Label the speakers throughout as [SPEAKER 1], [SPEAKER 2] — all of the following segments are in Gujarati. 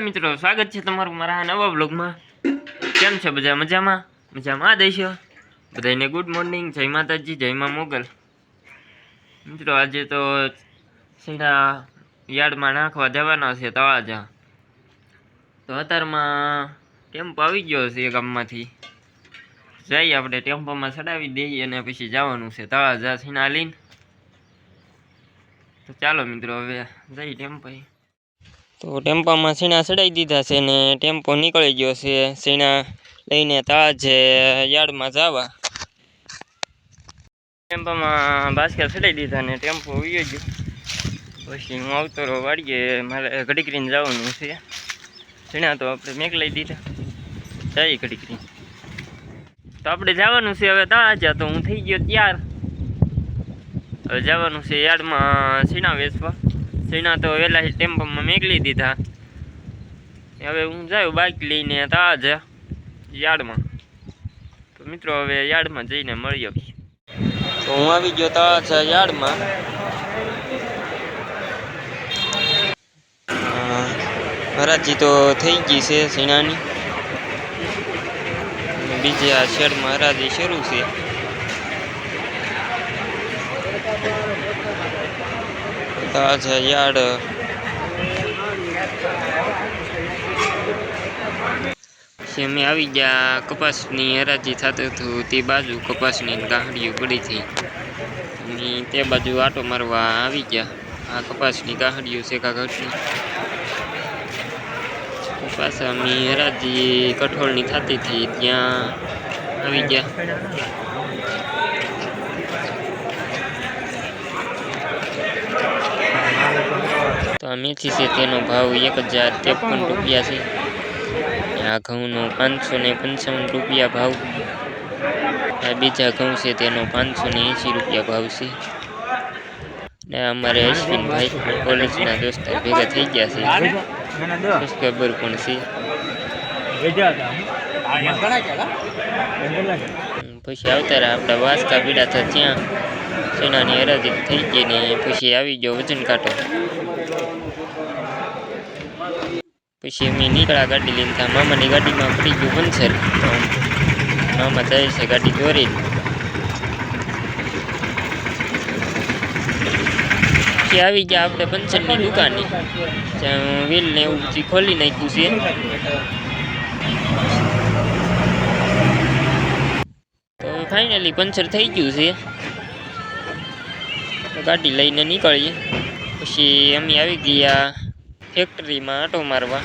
[SPEAKER 1] મિત્રો, સ્વાગત છે તમારું મારા નવા બ્લોગમાં કેમ છે? બધા મજામાં? મજામાં દઈશો બધાને ગુડ મોર્નિંગ જય માતાજી, જય મા મોગલ. મિત્રો, આજે તો સીધા યાર્ડમાં નાખવા જવાના છે તવાજા તો અત્યારમાં ટેમ્પો આવી ગયો છે ગામમાંથી. જઈ આપણે ટેમ્પોમાં ચડાવી દઈએ અને પછી જવાનું છે તળાજા સીના લઈને. તો ચાલો મિત્રો, હવે જઈ ટેમ્પો તો ટેમ્પામાં સીણા ચડાવી દીધા છે ને ટેમ્પો નીકળી ગયો છે. સીણા લઈને તાજ યાર્ડમાં જવા. ટેમ્પામાં બાસ્કેટ ચડાવી દીધા ને ટેમ્પો ઉયો ગયો. પછી હું આવતો રહો વાડીએ મારે ઘડી કરીને જવાનું છે. સીણા તો આપણે મેક લઈ દીધા. જઈએ ઘડી કરીને તો આપણે જવાનું છે હવે તાજા તો હું થઈ ગયો ત્યાર. હવે જવાનું છે યાર્ડમાં સીણા વેચવા. સીણા તો વહેલા ટેમ્પોમાં મેકલી દીધા. હવે હું જાઉં બાઇક લઈને તાજા યાર્ડમાં. તો મિત્રો, હવે યાર્ડમાં જઈને મળીએ. તો હું આવી ગયો તાજા યાર્ડમાં. હરાજી તો થઈ ગઈ છે અને બીજી આ શેડમાં હરાજી શરૂ છે. તાજા યાર્ડ. પછી અમે આવી ગયા કપાસની હરાજી થતું હતું, તે બાજુ કપાસની ગાંહડીઓ પડી હતી. અને તે બાજુ આટો મારવા આવી ગયા. આ કપાસની ગાંહડીઓ છે કાગળની કપાસ અમે હરાજી કઠોળની થતી હતી, ત્યાં આવી ગયા. તો આ મેથી છે તેનો ભાવ એક હજાર ત્રેપન રૂપિયા છે. આ ઘઉંનો પાંચસો ને પંચાવન રૂપિયા ભાવ. આ બીજા ઘઉં છે તેનો પાંચસો ને એંસી રૂપિયા ભાવ છે. ને અમારે અશ્વિનભાઈ કોલેજના દોસ્તાર ભેગા થઈ ગયા છે. સબસ્ક્રાઈબર પણ છે. હમ, પછી આવતા રહ્યા આપણા વાસકા પીડા હતા ત્યાં સેનાની હરાજી થઈ ગઈ ને પછી આવી ગયો વજન કાંટો. પછી અમે નીકળ્યા ગાડી લઈને, ત્યાં મામાની ગાડીમાં પડી ગયું પંચર. મામા જાય છે ગાડી દોરી પછી આવી ગયા આપણે પંચરની દુકાને ત્યાં વ્હીલ ને એવું બધું ખોલી નાખ્યું છે. તો ફાઇનલી પંચર થઈ ગયું છે. ગાડી લઈને નીકળીએ. પછી અમે આવી ગયા ફેક્ટરીમાં આટો મારવા.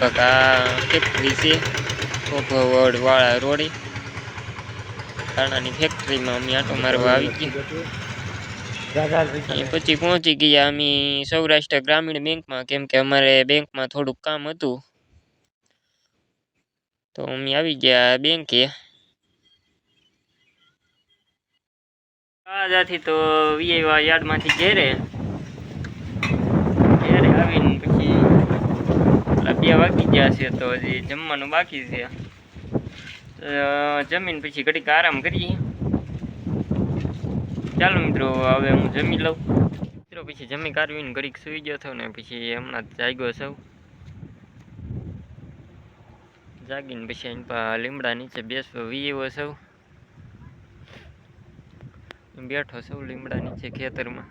[SPEAKER 1] કાકા ફેક્ટરી છે વાળા રોડે. કાણાની ફેક્ટરીમાં અમે આટો મારવા આવી ગયા. પછી પહોંચી ગયા અમે સૌરાષ્ટ્ર ગ્રામીણ બેંકમાં, કેમ કે અમારે બેંકમાં થોડુંક કામ હતું. તો અમે આવી ગયા બેંકે. આજાથી તો વીઆઈવા યાર્ડમાંથી ઘેરે. ઘેરે આવીને પછી બે વાગી ગયા છે તો હજી જમવાનું બાકી છે. જમીને પછી ઘડીક આરામ કરીએ. ચાલો મિત્રો, હવે હું જમી લઉં. મિત્રો પછી જમી કાઢવીને ઘડીક સૂઈ ગયો હતો ને પછી હમણાં જાગ્યો સૌ જાગીને પછી લીમડા નીચે બેસવો વીએવો સૌ બેઠો સૌ લીમડા નીચે ખેતરમાં.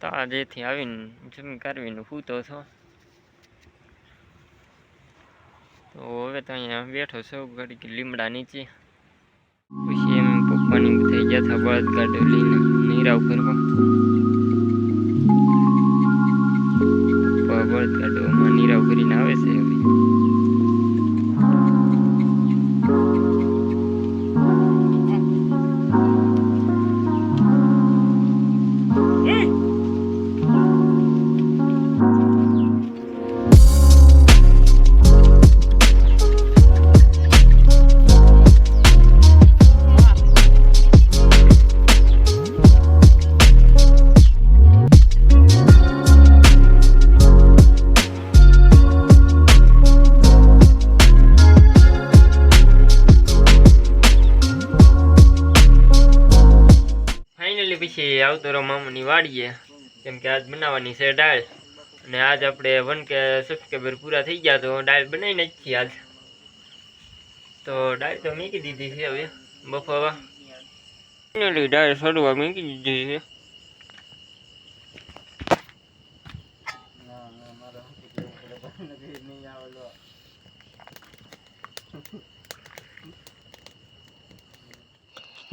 [SPEAKER 1] તાજેથી આવીને જમી કાઢવીને સૂતો છો. તો હવે તો અહીંયા બેઠો સૌ ઘડીક લીમડા નીચે. પછી એમ પપ્પાની થઈ ગયા હતા બળદ ગાડો લઈને નીરાવ કરવા. પપ્પા બળદ ગાડોમાં નીરાવ કરીને આવે છે હવે. આવતો રહો મામાની વાડીએ કેમ કે આજ બનાવવાની છે દાળ. અને આજ આપણે વન કે સબસ્ક્રાઈબર પૂરા થઈ ગયા તો ડાળ બનાવી નાખી આજ. તો ડાળ તો મૂકી દીધી છે હવે, બફાવા. ફાઇનલી ડાળ સડવા મૂકી દીધી છે.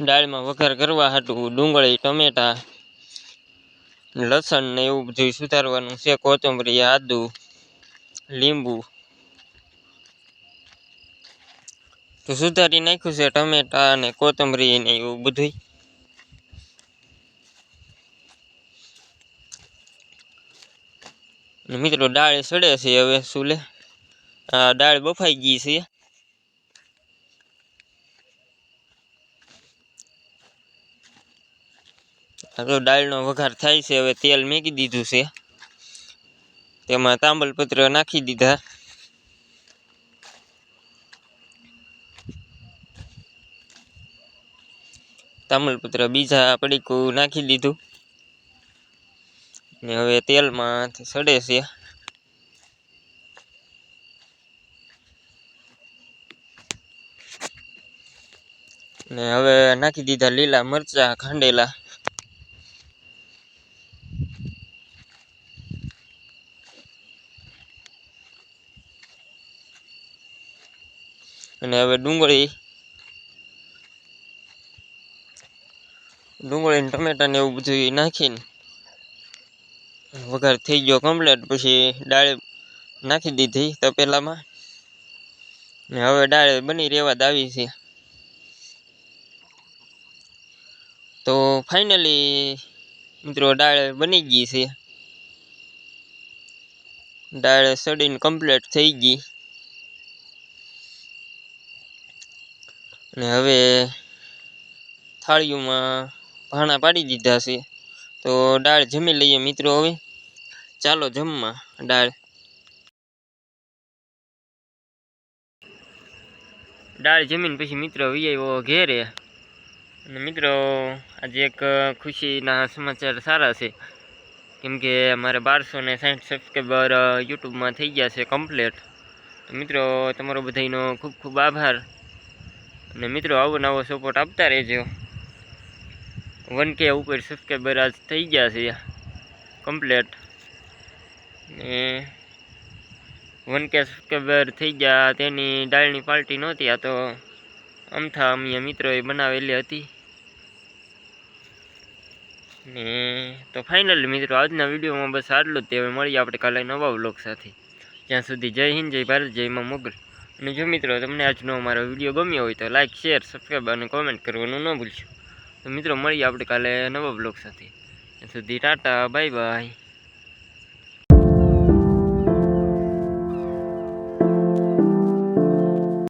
[SPEAKER 1] દાળમાં વઘાર કરવા હતું ડુંગળી, ટમેટા લસણ ને એવું બધું સુધારવાનું છે. કોથમરી, આદુ, લીંબુ. તો સુધારી નાખ્યું છે ટમેટા અને કોથમરી ને એવું બધું મિત્રો દાળ સડે છે હવે સુલે દાળ બફાઈ ગઈ છે. તો દાળનો વઘાર થાય છે, હવે તેલ મેકી દીધું છે. તેમાં તાંબલપત્ર નાખી દીધા. તાંબલપત્ર બીજા પડીકું નાખી દીધું. ને હવે તેલમાં સડે છે. ને હવે નાખી દીધા લીલા મરચા, ખાંડેલા. અને હવે ડુંગળી. ડુંગળી ને ટમેટા ને એવું બધું નાખીને વઘાર થઈ ગયો કમ્પ્લીટ પછી દાળ નાખી દીધી તપેલામાં ને હવે દાળ બની રહેવા જ આવી છે. તો ફાઇનલી મિત્રો દાળ બની ગઈ છે. દાળ સડીને કમ્પ્લીટ થઈ ગઈ. અને હવે થાળીઓમાં ભાણા પાડી દીધા છે. તો દાળ જમી લઈએ મિત્રો હવે. ચાલો જમવા, દાળ. દાળ જમીન પછી મિત્રો વિયાયો ઘેરે. અને મિત્રો, આજે એક ખુશીના સમાચાર સારા છે. કેમકે મારે બારસો ને સાઠ સબસ્ક્રાઈબર યુટ્યુબમાં થઈ ગયા છે કમ્પ્લેટ મિત્રો, તમારો બધાનો ખૂબ ખૂબ આભાર. અને મિત્રો, આવો નવો સપોર્ટ આપતા રહેજો. વન કે ઉપર સબસ્ક્રાઈબર આજ થઈ ગયા છે. કમ્પ્લેટ ને વન કે સબસ્ક્રાઈબર થઈ ગયા. તેની ડાળની પાર્ટી નહોતી, આ તો અમથા અમે મિત્રોએ બનાવેલી હતી. ને તો ફાઇનલી મિત્રો, આજના વિડીયોમાં બસ આટલું જ. તે હવે મળીએ આપણે કાલે નવા વ્લોગ સાથે. ત્યાં સુધી જય હિન્દ, જય ભારત, જય માં મોગલ. અને જો મિત્રો તમને આજનો અમારો વીડિયો ગમ્યો હોય તો લાઇક શેર સબસ્ક્રાઈબ અને કોમેન્ટ કરવાનું ન ભૂલશો. તો મિત્રો મળીએ આપણે કાલે નવા બ્લોગ સાથે. સુધી ટાટા બાય બાય